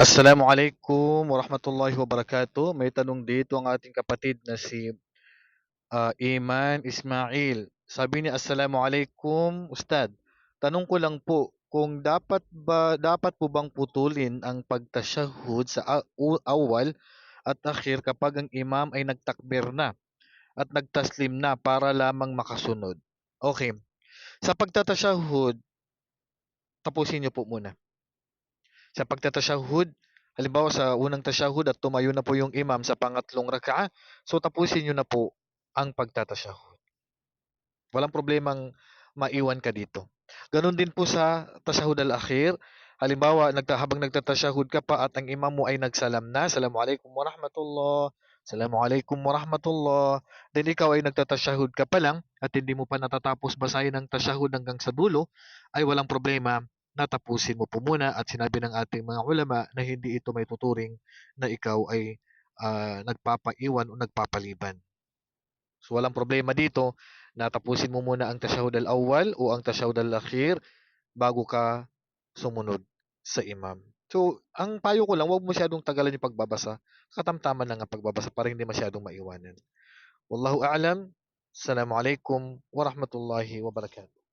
Assalamualaikum warahmatullahi wabarakatuh. May tanong dito ang ating kapatid na si ah, Iman Ismail. Sabi niya, Assalamualaikum, Ustad. Tanong ko lang po, kung dapat ba dapat po bang putulin ang pagtasyahud sa awal at akhir kapag ang imam ay nagtakbir na at nagtaslim na para lamang makasunod? Okay. Sa pagtatasyahud, tapusin niyo po muna. Sa pagtatasyahud, halimbawa sa unang tasyahud at tumayo na po yung imam sa pangatlong raka'a, so tapusin niyo na po ang pagtatasyahud. Walang problemang maiwan ka dito. Ganon din po sa tasyahud al-akhir. Halimbawa, nagta, habang nagtatasyahud ka pa at ang imam mo ay nagsalam na, Assalamualaikum warahmatullah, Assalamualaikum warahmatullah. Then ikaw ay nagtatasyahud ka pa lang at hindi mo pa natatapos basahin ang tasyahud hanggang sa dulo, ay walang problema natapusin mo po muna at sinabi ng ating mga ulama na hindi ito may tuturing na ikaw ay ah, nagpapaiwan o nagpapaliban. So walang problema dito, natapusin mo muna ang tashahud al-awwal o ang tashahud al-akhir bago ka sumunod sa imam. So, ang payo ko lang, huwag masyadong tagalan yung pagbabasa. Katamtaman lang ang pagbabasa para hindi masyadong maiwanan. Wallahu a'lam. Assalamualaikum warahmatullahi wabarakatuh.